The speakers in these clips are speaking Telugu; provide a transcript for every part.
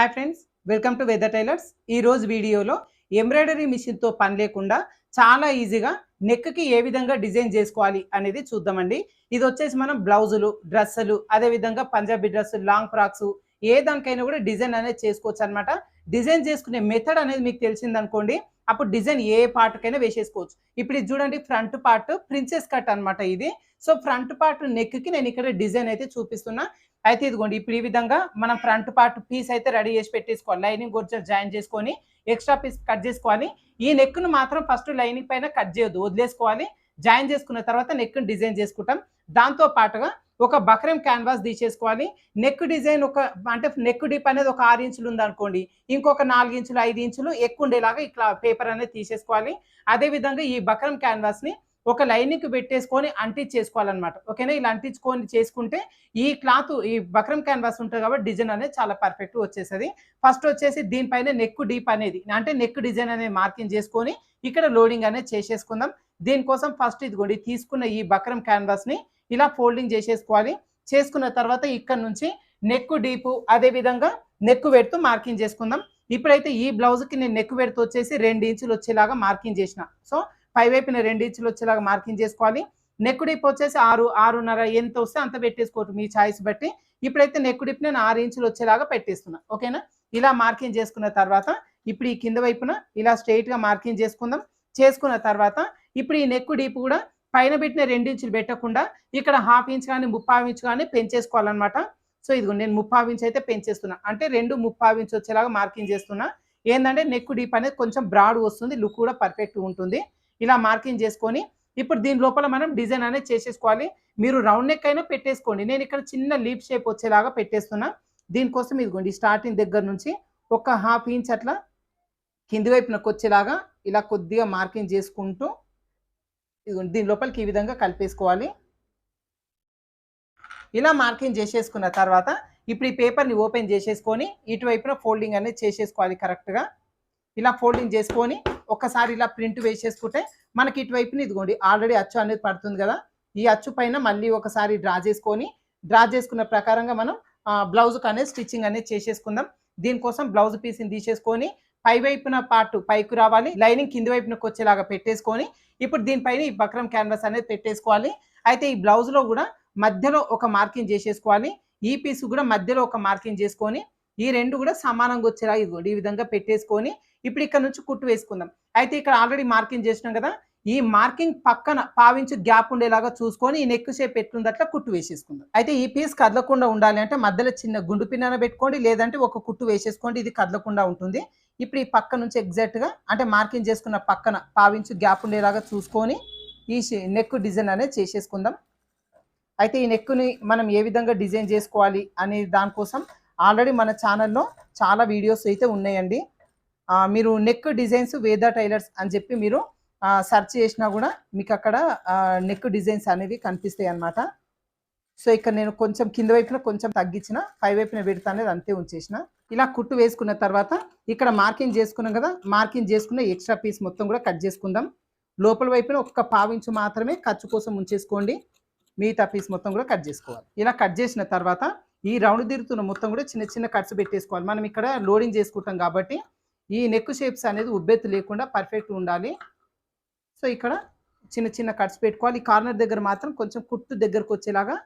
Hi friends welcome to Veda tailors ఈ రోజు వీడియోలో ఎంబ్రాయిడరీ మిషన్తో పని లేకుండా చాలా ఈజీగా నెక్కి ఏ విధంగా డిజైన్ చేసుకోవాలి అనేది చూద్దామండి. ఇది వచ్చేసి మనం బ్లౌజులు డ్రెస్సులు అదేవిధంగా పంజాబీ డ్రెస్సులు లాంగ్ ఫ్రాక్స్ ఏ దానికైనా కూడా డిజైన్ అనేది చేసుకోవచ్చు అనమాట డిజైన్ చేసుకునే మెథడ్ అనేది మీకు తెలిసిందనుకోండి. అప్పుడు డిజైన్ ఏ పార్ట్కైనా వేసేసుకోవచ్చు. ఇప్పుడు ఇది చూడండి ఫ్రంట్ పార్ట్ ప్రిన్సెస్ కట్ అనమాట ఇది. సో ఫ్రంట్ పార్ట్ నెక్కి నేను ఇక్కడ డిజైన్ అయితే చూపిస్తున్నా. అయితే ఇదిగోండి ఇప్పుడు ఈ విధంగా మనం ఫ్రంట్ పార్ట్ పీస్ అయితే రెడీ చేసి పెట్టేసుకోవాలి. లైనింగ్ కొంచెం జాయిన్ చేసుకొని ఎక్స్ట్రా పీస్ కట్ చేసుకోవాలి. ఈ నెక్ను మాత్రం ఫస్ట్ లైనింగ్ పైన కట్ చేయొద్దు వదిలేసుకోవాలి. జాయిన్ చేసుకున్న తర్వాత నెక్ను డిజైన్ చేసుకుంటాం. దాంతో పాటుగా ఒక బక్రం క్యాన్వాస్ తీసేసుకోవాలి. నెక్ డిజైన్ ఒక అంటే నెక్ డిప్ అనేది ఒక ఆరు ఇంచులు ఉందనుకోండి ఇంకొక నాలుగు ఇంచులు ఐదు ఇంచులు ఎక్కువ ఉండేలాగా ఇట్లా పేపర్ అనేది తీసేసుకోవాలి. అదేవిధంగా ఈ బక్రం క్యాన్వాస్ని ఒక లైనింగ్ పెట్టేసుకొని అంటించేసుకోవాలన్నమాట. ఓకేనా? ఇలా అంటించుకొని చేసుకుంటే ఈ క్లాత్ ఈ బక్రం క్యాన్వాస్ ఉంటుంది కాబట్టి డిజైన్ అనేది చాలా పర్ఫెక్ట్ వచ్చేస్తుంది. ఫస్ట్ వచ్చేసి దీనిపైన నెక్ డీప్ అనేది అంటే నెక్ డిజైన్ అనేది మార్కింగ్ చేసుకొని ఇక్కడ లోడింగ్ అనేది చేసేసుకుందాం. దీనికోసం ఫస్ట్ ఇదిగోండి తీసుకున్న ఈ బక్రం క్యాన్వాస్ని ఇలా ఫోల్డింగ్ చేసేసుకోవాలి. చేసుకున్న తర్వాత ఇక్కడ నుంచి నెక్ డీపు అదే విధంగా నెక్ పెడుతూ మార్కింగ్ చేసుకుందాం. ఇప్పుడైతే ఈ బ్లౌజ్కి నేను నెక్ పెడుతూ వచ్చేసి రెండు ఇంచులు వచ్చేలాగా మార్కింగ్ చేసిన. సో పై వైపున రెండు ఇంచులు వచ్చేలాగా మార్కింగ్ చేసుకోవాలి. నెక్ డిప్ వచ్చేసి ఆరు ఆరున్నర ఎంత వస్తే అంత పెట్టేసుకోవచ్చు మీ ఛాయిస్ బట్టి. ఇప్పుడైతే నెక్ డిప్ నేను ఆరు ఇంచులు వచ్చేలాగా పెట్టేస్తున్నా. ఓకేనా? ఇలా మార్కింగ్ చేసుకున్న తర్వాత ఇప్పుడు ఈ కింద వైపున ఇలా స్ట్రైట్గా మార్కింగ్ చేసుకుందాం. చేసుకున్న తర్వాత ఇప్పుడు ఈ నెక్ డీప్ కూడా పైన పెట్టిన రెండు ఇంచులు పెట్టకుండా ఇక్కడ హాఫ్ ఇంచ్ కానీ ముప్పావు ఇంచ్ కానీ పెంచేసుకోవాలన్నమాట. సో ఇదిగో నేను ముప్పావు ఇంచ్ అయితే పెంచేస్తున్నా. అంటే రెండు ముప్పావు ఇంచ్ వచ్చేలాగా మార్కింగ్ చేస్తున్నా. ఏంటంటే నెక్ డీప్ అనేది కొంచెం బ్రాడ్ వస్తుంది లుక్ కూడా పర్ఫెక్ట్ ఉంటుంది. ఇలా మార్కింగ్ చేసుకొని ఇప్పుడు దీని లోపల మనం డిజైన్ అనేది చేసేసుకోవాలి. మీరు రౌండ్ నెక్ అయినా పెట్టేసుకోండి. నేను ఇక్కడ చిన్న లీప్ షేప్ వచ్చేలాగా పెట్టేస్తున్నా. దీనికోసం ఇదిగోండి స్టార్టింగ్ దగ్గర నుంచి ఒక హాఫ్ ఇంచ్ అట్లా కింది వైపునకు వచ్చేలాగా ఇలా కొద్దిగా మార్కింగ్ చేసుకుంటూ ఇదిగోండి దీని లోపలికి ఈ విధంగా కలిపేసుకోవాలి. ఇలా మార్కింగ్ చేసేసుకున్న తర్వాత ఇప్పుడు ఈ పేపర్ని ఓపెన్ చేసేసుకొని ఇటువైపున ఫోల్డింగ్ అనేది చేసేసుకోవాలి కరెక్ట్గా. ఇలా ఫోల్డింగ్ చేసుకొని ఒకసారి ఇలా ప్రింట్ వేసేసుకుంటే మనకి ఇటువైపున ఇదిగోండి ఆల్రెడీ అచ్చు అనేది పడుతుంది కదా. ఈ అచ్చు పైన మళ్ళీ ఒకసారి డ్రా చేసుకొని డ్రా చేసుకున్న ప్రకారంగా మనం బ్లౌజ్కి అనేది స్టిచ్చింగ్ అనేది చేసేసుకుందాం. దీనికోసం బ్లౌజ్ పీస్ని తీసేసుకొని పై వైపున పార్ట్ పైకి రావాలి. లైనింగ్ కింది వైపునకు వచ్చేలాగా పెట్టేసుకొని ఇప్పుడు దీనిపైన ఈ బక్రం క్యాన్వాస్ అనేది పెట్టేసుకోవాలి. అయితే ఈ బ్లౌజ్లో కూడా మధ్యలో ఒక మార్కింగ్ చేసేసుకోవాలి. ఈ పీస్ కూడా మధ్యలో ఒక మార్కింగ్ చేసుకొని ఈ రెండు కూడా సమానంగా వచ్చేలా ఇదిగోండి ఈ విధంగా పెట్టేసుకొని ఇప్పుడు ఇక్కడ నుంచి కుట్టు వేసుకుందాం. అయితే ఇక్కడ ఆల్రెడీ మార్కింగ్ చేసినాం కదా ఈ మార్కింగ్ పక్కన పావించు గ్యాప్ ఉండేలాగా చూసుకొని ఈ నెక్ షేప్ ఎట్లుంది అట్లా కుట్టు వేసేసుకుందాం. అయితే ఈ పీస్ కదలకుండా ఉండాలి అంటే మధ్యలో చిన్న గుండు పిన్నన పెట్టుకోండి లేదంటే ఒక కుట్టు వేసేసుకోండి ఇది కదలకుండా ఉంటుంది. ఇప్పుడు ఈ పక్క నుంచి ఎగ్జాక్ట్గా అంటే మార్కింగ్ చేసుకున్న పక్కన పావించు గ్యాప్ ఉండేలాగా చూసుకొని ఈ నెక్ డిజైన్ అనేది చేసేసుకుందాం. అయితే ఈ నెక్ని మనం ఏ విధంగా డిజైన్ చేసుకోవాలి అనే దానికోసం ఆల్రెడీ మన ఛానల్లో చాలా వీడియోస్ అయితే ఉన్నాయండి. మీరు నెక్ డిజైన్స్ వేదా టైలర్స్ అని చెప్పి మీరు సెర్చ్ చేసినా కూడా మీకు అక్కడ నెక్ డిజైన్స్ అనేవి కనిపిస్తాయి అన్నమాట సో ఇక్కడ నేను కొంచెం కింద వైపున కొంచెం తగ్గించిన పై వైపున పెడతా అనేది అంతే ఉంచేసిన. ఇలా కుట్టు వేసుకున్న తర్వాత ఇక్కడ మార్కింగ్ చేసుకున్నాం కదా మార్కింగ్ చేసుకున్న ఎక్స్ట్రా పీస్ మొత్తం కూడా కట్ చేసుకుందాం. లోపల వైపున ఒక్క పావించు మాత్రమే ఖర్చు కోసం ఉంచేసుకోండి. మిగతా పీస్ మొత్తం కూడా కట్ చేసుకోవాలి. ఇలా కట్ చేసిన తర్వాత ఈ రౌండ్ తిరుగుతున్న మొత్తం కూడా చిన్న చిన్న కట్స్ పెట్టేసుకోవాలి. మనం ఇక్కడ లోడింగ్ చేసుకుంటాం కాబట్టి ఈ నెక్ షేప్స్ అనేది ఉబ్బెత్తు లేకుండా పర్ఫెక్ట్ ఉండాలి. సో ఇక్కడ చిన్న చిన్న కట్స్ పెట్టుకోవాలి. ఈ కార్నర్ దగ్గర మాత్రం కొంచెం కుట్టు దగ్గరకు వచ్చేలాగా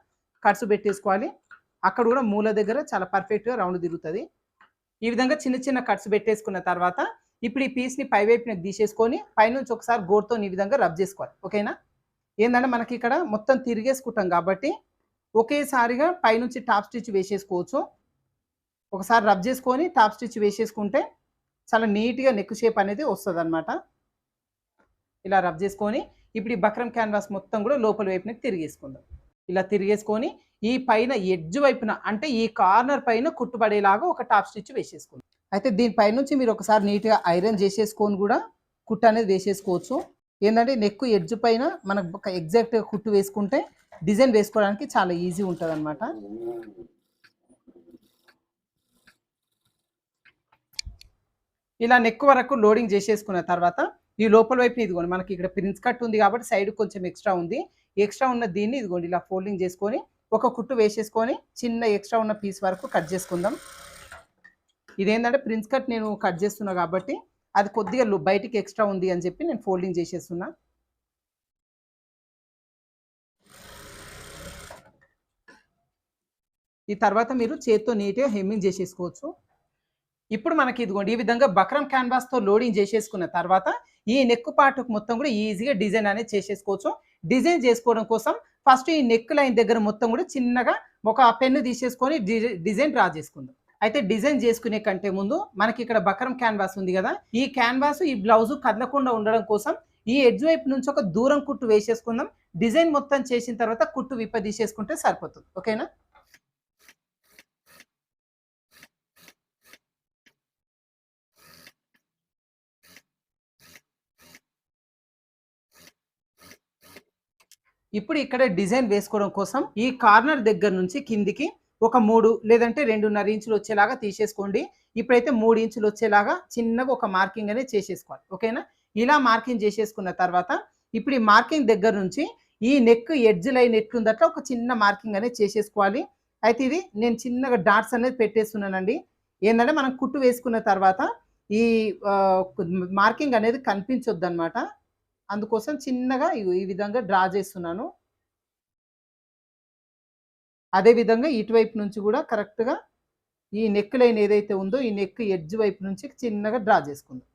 ఖర్చు పెట్టేసుకోవాలి. అక్కడ కూడా మూల దగ్గర చాలా పర్ఫెక్ట్గా రౌండ్ తిరుగుతుంది. ఈ విధంగా చిన్న చిన్న కట్స్ పెట్టేసుకున్న తర్వాత ఇప్పుడు ఈ పీస్ని పై తీసేసుకొని పైనుంచి ఒకసారి గోర్తో ఈ విధంగా రబ్ చేసుకోవాలి. ఓకేనా? ఏంటంటే మనకి ఇక్కడ మొత్తం తిరిగేసుకుంటాం కాబట్టి ఒకేసారిగా పైనుంచి టాప్ స్టిచ్ వేసేసుకోవచ్చు. ఒకసారి రబ్ చేసుకొని టాప్ స్టిచ్ వేసేసుకుంటే చాలా నీట్గా నెక్ షేప్ అనేది వస్తుంది అనమాట ఇలా రబ్ చేసుకొని ఇప్పుడు ఈ బక్రం క్యాన్వాస్ మొత్తం కూడా లోపల వైపునకి తిరిగేసుకుందాం. ఇలా తిరిగేసుకొని ఈ పైన ఎడ్జ్ వైపున అంటే ఈ కార్నర్ పైన కుట్టుబడేలాగా ఒక టాప్ స్టిచ్ వేసేసుకుందాం. అయితే దీనిపై నుంచి మీరు ఒకసారి నీట్గా ఐరన్ చేసేసుకొని కూడా కుట్టు అనేది వేసేసుకోవచ్చు. ఏంటంటే నెక్ ఎడ్జ్ పైన మనకు ఒక ఎగ్జాక్ట్గా కుట్టు వేసుకుంటే డిజైన్ వేసుకోవడానికి చాలా ఈజీ ఉంటుంది అనమాట ఇలా నెక్ వరకు లోడింగ్ చేసేసుకున్న తర్వాత ఈ లోపల వైపు ఇదిగోండి మనకి ఇక్కడ ప్రిన్స్ కట్ ఉంది కాబట్టి సైడ్ కొంచెం ఎక్స్ట్రా ఉంది. ఎక్స్ట్రా ఉన్న దీన్ని ఇదిగోండి ఇలా ఫోల్డింగ్ చేసుకొని ఒక కుట్టు వేసేసుకొని చిన్న ఎక్స్ట్రా ఉన్న పీస్ వరకు కట్ చేసుకుందాం. ఇదేంటంటే ప్రిన్స్ కట్ నేను కట్ చేస్తున్నా కాబట్టి అది కొద్దిగా బయటికి ఎక్స్ట్రా ఉంది అని చెప్పి నేను ఫోల్డింగ్ చేసేస్తున్నా. ఈ తర్వాత మీరు చేత్తో నీట్గా హెమ్మింగ్ చేసేసుకోవచ్చు. ఇప్పుడు మనకి ఇదిగోండి ఈ విధంగా బక్రం క్యాన్వాస్తో లోడింగ్ చేసేసుకున్న తర్వాత ఈ నెక్ పార్ట్ మొత్తం కూడా ఈజీగా డిజైన్ అనేది చేసేసుకోవచ్చు. డిజైన్ చేసుకోవడం కోసం ఫస్ట్ ఈ నెక్ లైన్ దగ్గర మొత్తం కూడా చిన్నగా ఒక పెన్ను తీసేసుకొని డిజైన్ డ్రా చేసుకుందాం. అయితే డిజైన్ చేసుకునే కంటే ముందు మనకి ఇక్కడ బకరం క్యాన్వాస్ ఉంది కదా ఈ క్యాన్వాస్ ఈ బ్లౌజ్ కదలకుండా ఉండడం కోసం ఈ ఎడ్జ్ వైపు నుంచి ఒక దూరం కుట్టు వేసేసుకుందాం. డిజైన్ మొత్తం చేసిన తర్వాత కుట్టు విప్ప తీసేసుకుంటే సరిపోతుంది. ఓకేనా? ఇప్పుడు ఇక్కడ డిజైన్ వేసుకోవడం కోసం ఈ కార్నర్ దగ్గర నుంచి కిందికి ఒక మూడు లేదంటే రెండున్నర ఇంచులు వచ్చేలాగా తీసేసుకోండి. ఇప్పుడైతే మూడు ఇంచులు వచ్చేలాగా చిన్నగా ఒక మార్కింగ్ అనేది చేసేసుకోవాలి. ఓకేనా? ఇలా మార్కింగ్ చేసేసుకున్న తర్వాత ఇప్పుడు ఈ మార్కింగ్ దగ్గర నుంచి ఈ నెక్ ఎడ్జ్ లైన్ ఎట్లుందట్లా ఒక చిన్న మార్కింగ్ అనేది చేసేసుకోవాలి. అయితే ఇది నేను చిన్నగా డాట్స్ అనేది పెట్టేస్తున్నానండి. ఏంటంటే మనం కుట్టు వేసుకున్న తర్వాత ఈ మార్కింగ్ అనేది కనిపించొద్దు అనమాట అందుకోసం చిన్నగా ఈ విధంగా డ్రా చేస్తున్నాను. అదే విధంగా ఇటువైపు నుంచి కూడా కరెక్ట్గా ఈ నెక్ లైన్ ఏదైతే ఉందో ఈ నెక్ ఎడ్జ్ వైపు నుంచి చిన్నగా డ్రా చేసుకుందాం.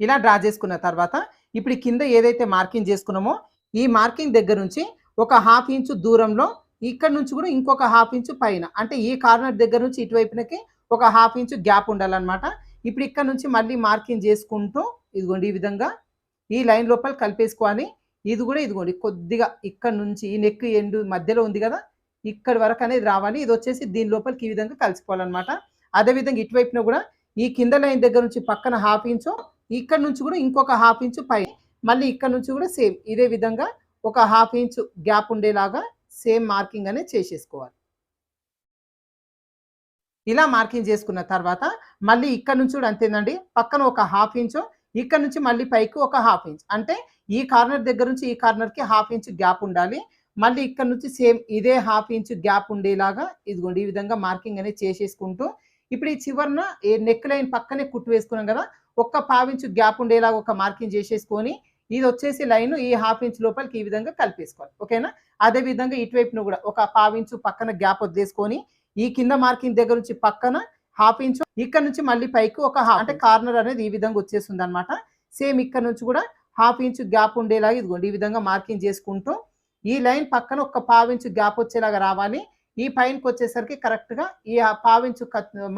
ఇలా డ్రా చేసుకున్న తర్వాత ఇప్పుడు కింద ఏదైతే మార్కింగ్ చేసుకున్నామో ఈ మార్కింగ్ దగ్గర నుంచి ఒక హాఫ్ ఇంచు దూరంలో ఇక్కడ నుంచి కూడా ఇంకొక హాఫ్ ఇంచు పైన అంటే ఈ కార్నర్ దగ్గర నుంచి ఇటువైపునకి ఒక హాఫ్ ఇంచు గ్యాప్ ఉండాలన్నమాట. ఇప్పుడు ఇక్కడ నుంచి మళ్ళీ మార్కింగ్ చేసుకుంటూ ఇదిగోండి ఈ విధంగా ఈ లైన్ లోపల కలిపేసుకోవాలి ఇది కూడా ఇదిగోండి కొద్దిగా ఇక్కడ నుంచి ఈ నెక్ ఎండు మధ్యలో ఉంది కదా ఇక్కడ వరకు అనేది రావాలి. ఇది వచ్చేసి దీని లోపలికి ఈ విధంగా కలిసిపోవాలన్నమాట. అదేవిధంగా ఇటువైపున కూడా ఈ కింద లైన్ దగ్గర నుంచి పక్కన హాఫ్ ఇంచు ఇక్కడ నుంచి కూడా ఇంకొక హాఫ్ ఇంచు పై మళ్ళీ ఇక్కడ నుంచి కూడా సేమ్ ఇదే విధంగా ఒక హాఫ్ ఇంచు గ్యాప్ ఉండేలాగా సేమ్ మార్కింగ్ అనేది చేసేసుకోవాలి. ఇలా మార్కింగ్ చేసుకున్న తర్వాత మళ్ళీ ఇక్కడ నుంచి కూడా అంతేనండి పక్కన ఒక హాఫ్ ఇంచు ఇక్కడ నుంచి మళ్ళీ పైకి ఒక హాఫ్ ఇంచ్ అంటే ఈ కార్నర్ దగ్గర నుంచి ఈ కార్నర్కి హాఫ్ ఇంచ్ గ్యాప్ ఉండాలి. మళ్ళీ ఇక్కడ నుంచి సేమ్ ఇదే హాఫ్ ఇంచ్ గ్యాప్ ఉండేలాగా ఇదిగోండి ఈ విధంగా మార్కింగ్ అనేది చేసేసుకుంటూ ఇప్పుడు ఈ చివరన ఈ నెక్ లైన్ పక్కనే కుట్టు వేసుకున్నాం కదా ఒక్క పావించు గ్యాప్ ఉండేలాగా ఒక మార్కింగ్ చేసేసుకొని ఇది వచ్చేసి లైన్ ఈ హాఫ్ ఇంచ్ లోపలికి ఈ విధంగా కలిపేసుకోవాలి. ఓకేనా అదే విధంగా ఇటువైపును కూడా ఒక పావించు పక్కన గ్యాప్ వదిలేసుకొని ఈ కింద మార్కింగ్ దగ్గర నుంచి పక్కన హాఫ్ ఇంచ్ ఇక్కడ నుంచి మళ్ళీ పైకి ఒక హాఫ్ అంటే కార్నర్ అనేది ఈ విధంగా వచ్చేస్తుంది అనమాట సేమ్ ఇక్కడ నుంచి కూడా హాఫ్ ఇంచ్ గ్యాప్ ఉండేలాగా ఇదిగోండి ఈ విధంగా మార్కింగ్ చేసుకుంటూ ఈ లైన్ పక్కన ఒక పావించు గ్యాప్ వచ్చేలాగా రావాలి. ఈ పైనకి వచ్చేసరికి కరెక్ట్గా ఈ ఆ పావించు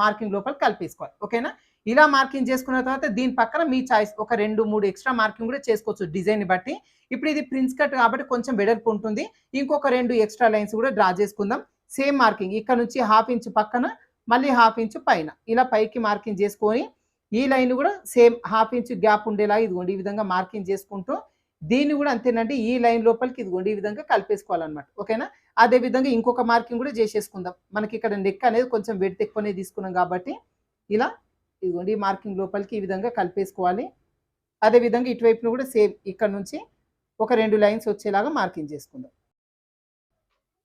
మార్కింగ్ లోపల కలిపేసుకోవాలి. ఓకేనా? ఇలా మార్కింగ్ చేసుకున్న తర్వాత దీని పక్కన మీ చాయిస్ ఒక రెండు మూడు ఎక్స్ట్రా మార్కింగ్ కూడా చేసుకోవచ్చు డిజైన్ బట్టి. ఇప్పుడు ఇది ప్రిన్స్ కట్ కాబట్టి కొంచెం వెడల్పు ఉంటుంది. ఇంకొక రెండు ఎక్స్ట్రా లైన్స్ కూడా డ్రా చేసుకుందాం. సేమ్ మార్కింగ్ ఇక్కడ నుంచి హాఫ్ ఇంచ్ పక్కన మళ్ళీ హాఫ్ ఇంచు పైన. ఇలా పైకి మార్కింగ్ చేసుకొని ఈ లైన్ కూడా సేమ్ హాఫ్ ఇంచు గ్యాప్ ఉండేలా ఇదిగోండి ఈ విధంగా మార్కింగ్ చేసుకుంటూ దీన్ని కూడా అంతేనండి ఈ లైన్ లోపలికి ఇదిగోండి ఈ విధంగా కలిపేసుకోవాలన్నమాట. ఓకేనా? అదే విధంగా ఇంకొక మార్కింగ్ కూడా చేసేసుకుందాం. మనకి ఇక్కడ నెక్ అనేది కొంచెం వెడితే ఎక్కువనే తీసుకున్నాం కాబట్టి ఇలా ఇదిగోండి ఈ మార్కింగ్ లోపలికి ఈ విధంగా కలిపేసుకోవాలి. అదే విధంగా ఇటువైపును కూడా సేమ్ ఇక్కడ నుంచి ఒక రెండు లైన్స్ వచ్చేలాగా మార్కింగ్ చేసుకుందాం.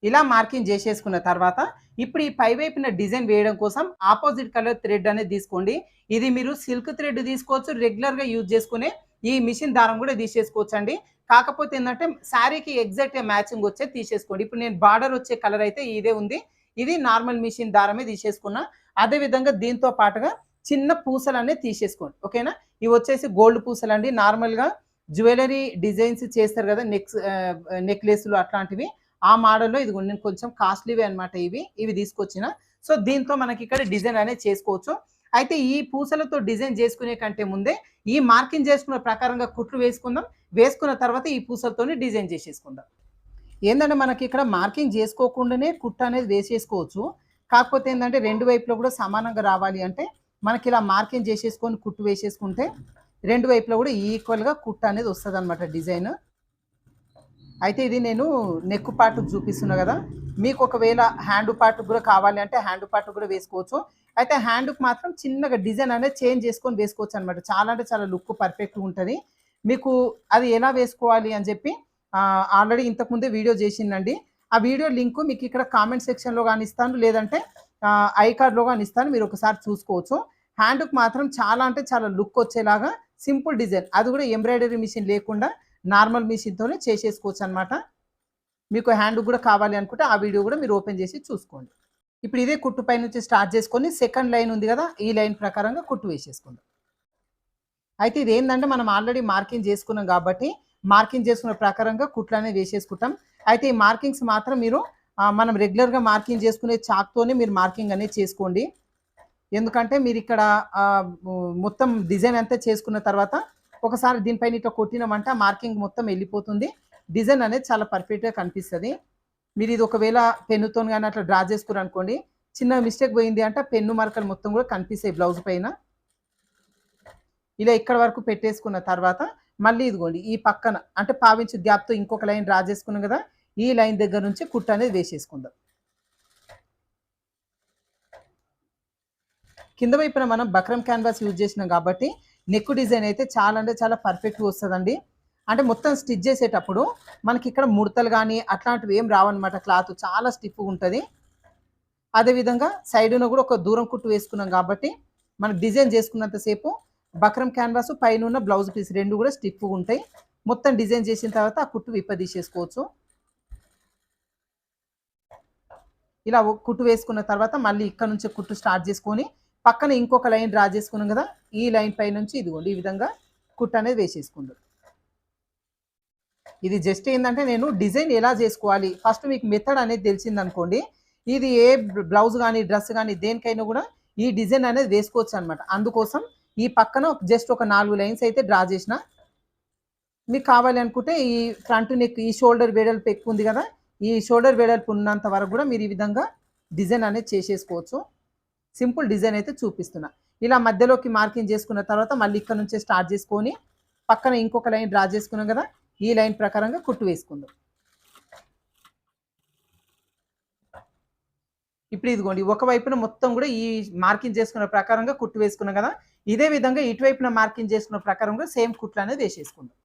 ఇలా మార్కింగ్ చేసేసుకున్న తర్వాత ఇప్పుడు ఈ పై వైపున డిజైన్ వేయడం కోసం ఆపోజిట్ కలర్ థ్రెడ్ అనేది తీసుకోండి. ఇది మీరు సిల్క్ థ్రెడ్ తీసుకోవచ్చు రెగ్యులర్గా యూజ్ చేసుకునే ఈ మిషన్ దారం కూడా తీసేసుకోవచ్చు అండి కాకపోతే ఏంటంటే శారీకి ఎగ్జాక్ట్గా మ్యాచింగ్ వచ్చే తీసేసుకోండి. ఇప్పుడు నేను బార్డర్ వచ్చే కలర్ అయితే ఇదే ఉంది. ఇది నార్మల్ మిషన్ దారమే తీసేసుకున్నా. అదే విధంగా దీంతో పాటుగా చిన్న పూసలు అనేది తీసేసుకోండి. ఓకేనా? ఇవి వచ్చేసి గోల్డ్ పూసలు అండి నార్మల్గా జ్యువెలరీ డిజైన్స్ చేస్తారు కదా నెక్స్ నెక్లెస్లు అట్లాంటివి. ఆ మోడల్లో ఇది నేను కొంచెం కాస్ట్లీవే అనమాట ఇవి ఇవి తీసుకొచ్చిన. సో దీంతో మనకి ఇక్కడ డిజైన్ అనేది చేసుకోవచ్చు. అయితే ఈ పూసలతో డిజైన్ చేసుకునే కంటే ముందే ఈ మార్కింగ్ చేసుకున్న ప్రకారంగా కుట్లు వేసుకుందాం. వేసుకున్న తర్వాత ఈ పూసలతోనే డిజైన్ చేసేసుకుందాం. ఏంటంటే మనకి ఇక్కడ మార్కింగ్ చేసుకోకుండానే కుట్టు అనేది వేసేసుకోవచ్చు. కాకపోతే ఏంటంటే రెండు వైపులో కూడా సమానంగా రావాలి అంటే మనకి ఇలా మార్కింగ్ చేసేసుకొని కుట్టు వేసేసుకుంటే రెండు వైపులో కూడా ఈక్వల్గా కుట్టు అనేది వస్తుంది అనమాట డిజైన్. అయితే ఇది నేను నెక్ పార్ట్ చూపిస్తున్నా కదా. మీకు ఒకవేళ హ్యాండ్ పార్ట్ కూడా కావాలి అంటే హ్యాండ్ పార్ట్ కూడా వేసుకోవచ్చు. అయితే హ్యాండ్కి మాత్రం చిన్నగా డిజైన్ అనేది చేంజ్ చేసుకొని వేసుకోవచ్చు అనమాట చాలా అంటే చాలా లుక్ పర్ఫెక్ట్గా ఉంటుంది. మీకు అది ఎలా వేసుకోవాలి అని చెప్పి ఆల్రెడీ ఇంతకుముందే వీడియో చేసిందండి. ఆ వీడియో లింక్ మీకు ఇక్కడ కామెంట్ సెక్షన్లో కానీ ఇస్తాను. లేదంటే ఐ కార్డ్లో కానీ ఇస్తాను. మీరు ఒకసారి చూసుకోవచ్చు. హ్యాండ్కి మాత్రం చాలా అంటే చాలా లుక్ వచ్చేలాగా సింపుల్ డిజైన్ అది కూడా ఎంబ్రాయిడరీ మిషన్ లేకుండా నార్మల్ మిషన్తోనే చేసేసుకోవచ్చు అనమాట మీకు హ్యాండ్ కూడా కావాలి అనుకుంటే ఆ వీడియో కూడా మీరు ఓపెన్ చేసి చూసుకోండి. ఇప్పుడు ఇదే కుట్టు పై నుంచి స్టార్ట్ చేసుకొని సెకండ్ లైన్ ఉంది కదా ఈ లైన్ ప్రకారంగా కుట్టు వేసేసుకుందాం. అయితే ఇది ఏంటంటే మనం ఆల్రెడీ మార్కింగ్ చేసుకున్నాం కాబట్టి మార్కింగ్ చేసుకున్న ప్రకారంగా కుట్లు అనేది వేసేసుకుంటాం. అయితే ఈ మార్కింగ్స్ మాత్రం మీరు మనం రెగ్యులర్గా మార్కింగ్ చేసుకునే చాక్తోనే మీరు మార్కింగ్ అనేది చేసుకోండి. ఎందుకంటే మీరు ఇక్కడ మొత్తం డిజైన్ అంతా చేసుకున్న తర్వాత ఒకసారి దీనిపైన ఇట్లా కొట్టినామంటే మార్కింగ్ మొత్తం వెళ్ళిపోతుంది. డిజైన్ అనేది చాలా పర్ఫెక్ట్గా కనిపిస్తుంది. మీరు ఇది ఒకవేళ పెన్నుతో కానీ అట్లా డ్రా చేసుకుని అనుకోండి చిన్న మిస్టేక్ పోయింది అంటే పెన్ను మరకలు మొత్తం కూడా కనిపిస్తాయి బ్లౌజ్ పైన. ఇలా ఇక్కడ వరకు పెట్టేసుకున్న తర్వాత మళ్ళీ ఇదిగోండి ఈ పక్కన అంటే పావించి గ్యాప్తో ఇంకొక లైన్ డ్రా చేసుకున్నాం కదా ఈ లైన్ దగ్గర నుంచి కుట్టు అనేది వేసేసుకుందాం. కింద వైపున మనం బక్రమ్ క్యాన్వాస్ యూజ్ చేసినాం కాబట్టి నెక్ డిజైన్ అయితే చాలా అంటే చాలా పర్ఫెక్ట్గా వస్తుందండి. అంటే మొత్తం స్టిచ్ చేసేటప్పుడు మనకి ఇక్కడ ముడతలు కానీ అట్లాంటివి ఏం రావన్నమాట క్లాత్. చాలా స్టిఫ్గా ఉంటుంది. అదేవిధంగా సైడున కూడా ఒక దూరం కుట్టు వేసుకున్నాం కాబట్టి మనకు డిజైన్ చేసుకున్నంతసేపు బక్రం క్యాన్వాస్ పైన ఉన్న బ్లౌజ్ పీస్ రెండు కూడా స్టిఫ్గా ఉంటాయి. మొత్తం డిజైన్ చేసిన తర్వాత ఆ కుట్టు విప్పదీసేసుకోవచ్చు ఇలా కుట్టు వేసుకున్న తర్వాత మళ్ళీ ఇక్కడ నుంచి కుట్టు స్టార్ట్ చేసుకొని పక్కన ఇంకొక లైన్ డ్రా చేసుకున్నాం కదా ఈ లైన్ పై నుంచి ఇదిగోండి ఈ విధంగా కుట్ అనేది వేసేసుకుందాం. ఇది జస్ట్ ఏంటంటే నేను డిజైన్ ఎలా చేసుకోవాలి ఫస్ట్ మీకు మెథడ్ అనేది తెలిసింది అనుకోండి ఇది ఏ బ్లౌజ్ కానీ డ్రెస్ కానీ దేనికైనా కూడా ఈ డిజైన్ అనేది వేసుకోవచ్చు అనమాట అందుకోసం ఈ పక్కన జస్ట్ ఒక నాలుగు లైన్స్ అయితే డ్రా చేసిన. మీకు కావాలి అనుకుంటే ఈ ఫ్రంట్ నెక్ ఈ షోల్డర్ వెడల్పు ఎక్కువ ఉంది కదా ఈ షోల్డర్ వెడల్పు ఉన్నంత వరకు కూడా మీరు ఈ విధంగా డిజైన్ అనేది చేసేసుకోవచ్చు. సింపుల్ డిజైన్ అయితే చూపిస్తున్నా. ఇలా మధ్యలోకి మార్కింగ్ చేసుకున్న తర్వాత మళ్ళీ ఇక్కడ నుంచే స్టార్ట్ చేసుకొని పక్కన ఇంకొక లైన్ డ్రా చేసుకున్నాం కదా ఈ లైన్ ప్రకారంగా కుట్టు వేసుకుందాం. ఇప్పుడు ఇదిగోండి ఒక వైపున మొత్తం కూడా ఈ మార్కింగ్ చేసుకున్న ప్రకారంగా కుట్టు వేసుకున్నాం కదా ఇదే విధంగా ఇటువైపున మార్కింగ్ చేసుకున్న ప్రకారంగా సేమ్ కుట్లు అనేది వేసేసుకుందాం.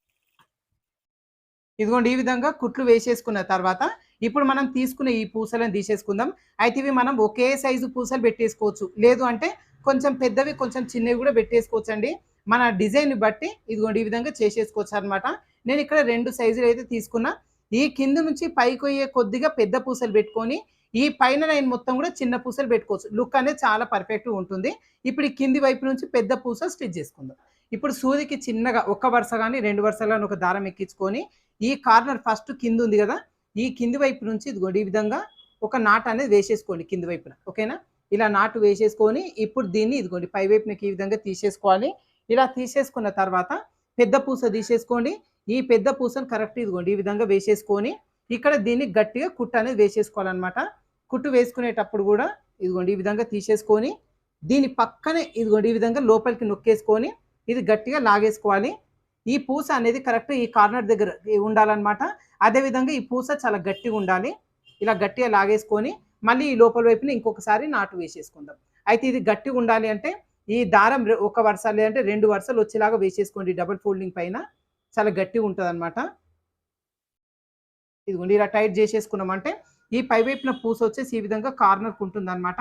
ఇదిగోండి ఈ విధంగా కుట్లు వేసేసుకున్న తర్వాత ఇప్పుడు మనం తీసుకునే ఈ పూసలను తీసేసుకుందాం. అయితే ఇవి మనం ఒకే సైజు పూసలు పెట్టేసుకోవచ్చు. లేదు అంటే కొంచెం పెద్దవి కొంచెం చిన్నవి కూడా పెట్టేసుకోవచ్చు అండి మన డిజైన్ బట్టి ఇదిగోండి ఈ విధంగా చేసేసుకోవచ్చు అనమాట నేను ఇక్కడ రెండు సైజులు అయితే తీసుకున్నా. ఈ కింద నుంచి పైకి పోయే కొద్దిగా పెద్ద పూసలు పెట్టుకొని ఈ పైన లైన్ మొత్తం కూడా చిన్న పూసలు పెట్టుకోవచ్చు. లుక్ అనేది చాలా పర్ఫెక్ట్గా ఉంటుంది. ఇప్పుడు ఈ కింది వైపు నుంచి పెద్ద పూస స్టిచ్ చేసుకుందాం. ఇప్పుడు సూదికి చిన్నగా ఒక వరుస కానీ రెండు వరుసలు కానీ ఒక దారం ఎక్కించుకొని ఈ కార్నర్ ఫస్ట్ కింద ఉంది కదా ఈ కింది వైపు నుంచి ఇదిగోండి ఈ విధంగా ఒక నాట్ అనేది వేసేసుకోండి కింది వైపున ఓకేనా? ఇలా నాటు వేసేసుకొని ఇప్పుడు దీన్ని ఇదిగోండి పై వైపునకి ఈ విధంగా తీసేసుకోవాలి. ఇలా తీసేసుకున్న తర్వాత పెద్ద పూస తీసేసుకోండి. ఈ పెద్ద పూసను కరెక్ట్ ఇదిగోండి ఈ విధంగా వేసేసుకొని ఇక్కడ దీన్ని గట్టిగా కుట్టు అనేది వేసేసుకోవాలన్నమాట. కుట్టు వేసుకునేటప్పుడు కూడా ఇదిగోండి ఈ విధంగా తీసేసుకొని దీని పక్కనే ఇదిగోండి ఈ విధంగా లోపలికి నొక్కేసుకొని ఇది గట్టిగా లాగేసుకోవాలి. ఈ పూస అనేది కరెక్ట్ ఈ కార్నర్ దగ్గర ఉండాలన్నమాట. అదేవిధంగా ఈ పూస చాలా గట్టిగా ఉండాలి. ఇలా గట్టిగా లాగేసుకొని మళ్ళీ ఈ లోపల వైపున ఇంకొకసారి నాటు వేసేసుకుందాం. అయితే ఇది గట్టిగా ఉండాలి అంటే ఈ దారం ఒక వరుస లేదంటే రెండు వరుసలు వచ్చేలాగా వేసేసుకోండి డబుల్ ఫోల్డింగ్ పైన. చాలా గట్టిగా ఉంటుంది అనమాట ఇదిగోండి ఇలా టైట్ చేసేసుకున్నామంటే ఈ పై వైపున పూస వచ్చేసి ఈ విధంగా కార్నర్కి ఉంటుంది అనమాట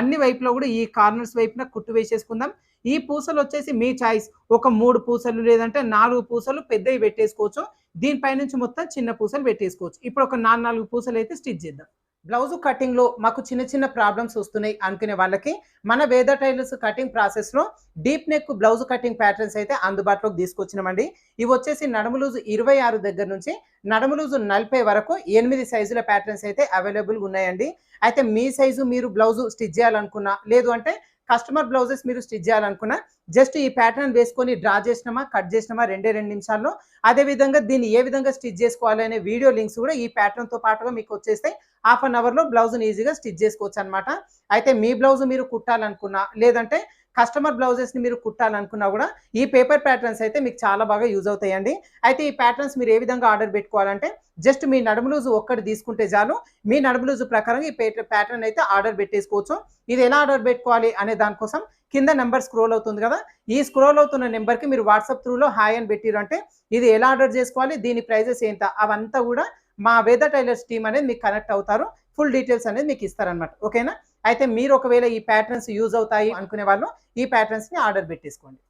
అన్ని వైపులో కూడా ఈ కార్నర్స్ వైపున కుట్టు వేసేసుకుందాం. ఈ పూసలు వచ్చేసి మీ చాయిస్. ఒక మూడు పూసలు లేదంటే నాలుగు పూసలు పెద్దవి పెట్టేసుకోవచ్చు. దీనిపై నుంచి మొత్తం చిన్న పూసలు పెట్టేసుకోవచ్చు. ఇప్పుడు ఒక నాలుగు నాలుగు పూసలు అయితే స్టిచ్ చేద్దాం. బ్లౌజ్ కటింగ్లో మాకు చిన్న చిన్న ప్రాబ్లమ్స్ వస్తున్నాయి అనుకునే వాళ్ళకి మన వేద టైలర్స్ కటింగ్ ప్రాసెస్లో deep neck blouse cutting patterns అయితే అందుబాటులోకి తీసుకొచ్చినామండి. ఇవి వచ్చేసి నడుములూజు ఇరవై ఆరు దగ్గర నుంచి నడుములూజు నలభై వరకు ఎనిమిది సైజుల ప్యాటర్న్స్ అయితే అవైలబుల్ ఉన్నాయండి. అయితే మీ సైజు మీరు బ్లౌజ్ స్టిచ్ చేయాలనుకున్నా లేదు అంటే కస్టమర్ బ్లౌజెస్ మీరు స్టిచ్ చేయాలనుకున్నా జస్ట్ ఈ ప్యాటర్న్ వేసుకొని డ్రా చేసినామా కట్ చేసినామా రెండే రెండు నిమిషాల్లో అదే విధంగా దీన్ని ఏ విధంగా స్టిచ్ చేసుకోవాలి అనే వీడియో లింక్స్ కూడా ఈ ప్యాటర్న్తో పాటుగా మీకు వచ్చేస్తాయి. హాఫ్ అన్ అవర్లో బ్లౌజ్ని ఈజీగా స్టిచ్ చేసుకోవచ్చు అనమాట అయితే మీ బ్లౌజ్ మీరు కుట్టాలనుకున్నా లేదంటే కస్టమర్ బ్లౌజెస్ని మీరు కుట్టాలనుకున్నా కూడా ఈ పేపర్ ప్యాటర్న్స్ అయితే మీకు చాలా బాగా యూజ్ అవుతాయండి. అయితే ఈ ప్యాటర్న్స్ మీరు ఏ విధంగా ఆర్డర్ పెట్టుకోవాలంటే జస్ట్ మీ నడుము లూజు ఒక్కటి తీసుకుంటే చాలు. మీ నడుము లూజు ప్రకారం ఈ ప్యాటర్న్ అయితే ఆర్డర్ పెట్టేసుకోవచ్చు. ఇది ఎలా ఆర్డర్ పెట్టుకోవాలి అనే దానికోసం కింద నెంబర్ స్క్రోల్ అవుతుంది కదా. ఈ స్క్రోల్ అవుతున్న నెంబర్కి మీరు వాట్సాప్ త్రూలో హాయ్ అని పెట్టిరు అంటే ఇది ఎలా ఆర్డర్ చేసుకోవాలి దీని ప్రైజెస్ ఏంట అవంతా కూడా మా వేద టైలర్స్ టీమ్ అనేది మీకు కనెక్ట్ అవుతారు. ఫుల్ డీటెయిల్స్ అనేది మీకు ఇస్తారనమాట ఓకేనా అయితే మీరు ఒకవేళ ఈ ప్యాటర్న్స్ యూజ్ అవుతాయి అనుకునే వాళ్ళు ఈ ప్యాటర్న్స్ని ఆర్డర్ పెట్టేసుకోండి.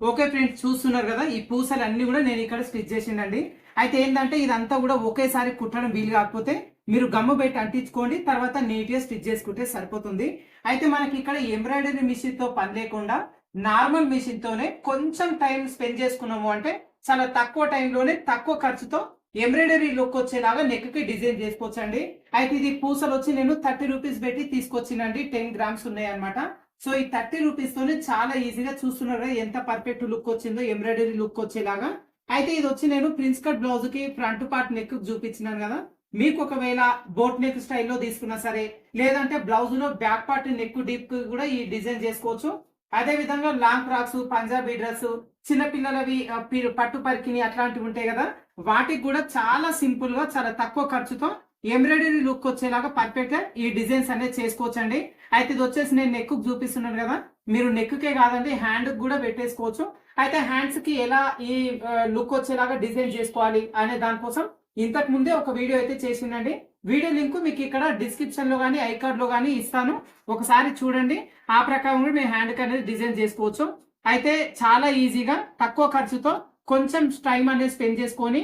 ఓకే ఫ్రెండ్స్ చూస్తున్నారు కదా ఈ పూసలు అన్ని కూడా నేను ఇక్కడ స్టిచ్ చేసిండీ అయితే ఏంటంటే ఇదంతా కూడా ఒకేసారి కుట్టడం వీలు కాకపోతే మీరు గమ్ము పెట్టి అంటించుకోండి తర్వాత నీట్గా స్టిచ్ చేసుకుంటే సరిపోతుంది. అయితే మనకి ఇక్కడ ఎంబ్రాయిడరీ మిషన్తో పని లేకుండా నార్మల్ మిషన్ తోనే కొంచెం టైం స్పెండ్ చేసుకున్నాము అంటే చాలా తక్కువ టైంలోనే తక్కువ ఖర్చుతో ఎంబ్రాయిడరీ లుక్ వచ్చేలాగా నెక్కి డిజైన్ చేసుకోవచ్చు అండి అయితే ఇది పూసలు వచ్చి నేను థర్టీ రూపీస్ పెట్టి తీసుకొచ్చినండి. టెన్ గ్రామ్స్ ఉన్నాయి అనమాట సో ఈ థర్టీ రూపీస్ తోనే చాలా ఈజీగా చూస్తున్నారు ఎంత పర్ఫెక్ట్ లుక్ వచ్చిందో ఎంబ్రాయిడరీ లుక్ వచ్చేలాగా. అయితే ఇది వచ్చి నేను ప్రిన్స్ కట్ బ్లౌజ్కి ఫ్రంట్ పార్ట్ నెక్ చూపించినాను కదా. మీకు ఒకవేళ బోట్ నెక్ స్టైల్లో తీసుకున్నా సరే లేదంటే బ్లౌజ్లో బ్యాక్ పార్ట్ నెక్ డీప్ కూడా ఈ డిజైన్ చేసుకోవచ్చు. అదే విధంగా లాంగ్ ఫ్రాక్స్ పంజాబీ డ్రెస్ చిన్న పిల్లలవి పట్టు పరికిని అట్లాంటివి ఉంటాయి కదా వాటికి కూడా చాలా సింపుల్గా చాలా తక్కువ ఖర్చుతో ఎంబ్రాయిడరీ లుక్ వచ్చేలాగా పర్ఫెక్ట్గా ఈ డిజైన్స్ అనేది చేసుకోవచ్చండి. అయితే ఇది వచ్చేసి నేను నెక్ చూపిస్తున్నాను కదా మీరు నెక్కుకే కాదండి హ్యాండ్ కూడా పెట్టేసుకోవచ్చు. అయితే హ్యాండ్స్కి ఎలా ఈ లుక్ వచ్చేలాగా డిజైన్ చేసుకోవాలి అనే దానికోసం ఇంతకు ముందే ఒక వీడియో అయితే చేసిందండి వీడియో లింక్ మీకు ఇక్కడ డిస్క్రిప్షన్లో కానీ ఐకార్డ్లో కానీ ఇస్తాను. ఒకసారి చూడండి. ఆ ప్రకారం కూడా మీ హ్యాండ్ అనేది డిజైన్ చేసుకోవచ్చు. అయితే చాలా ఈజీగా తక్కువ ఖర్చుతో కొంచెం టైం అనేది స్పెండ్ చేసుకొని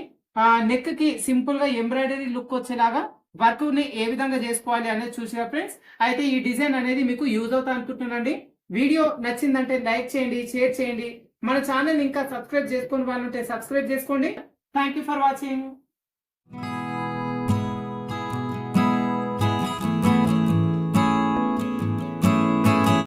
నెక్కి సింపుల్గా ఎంబ్రాయిడరీ లుక్ వచ్చేలాగా వర్క్ని ఏ విధంగా చేసుకోవాలి అనేది చూసిన ఫ్రెండ్స్ అయితే ఈ డిజైన్ అనేది మీకు యూజ్ అవుతా అనుకుంటున్నానండి. వీడియో నచ్చిందంటే లైక్ చేయండి షేర్ చేయండి. మన ఛానల్ ఇంకా సబ్స్క్రైబ్ చేసుకుని వాళ్ళు ఉంటే సబ్స్క్రైబ్ చేసుకోండి. Thank you for watching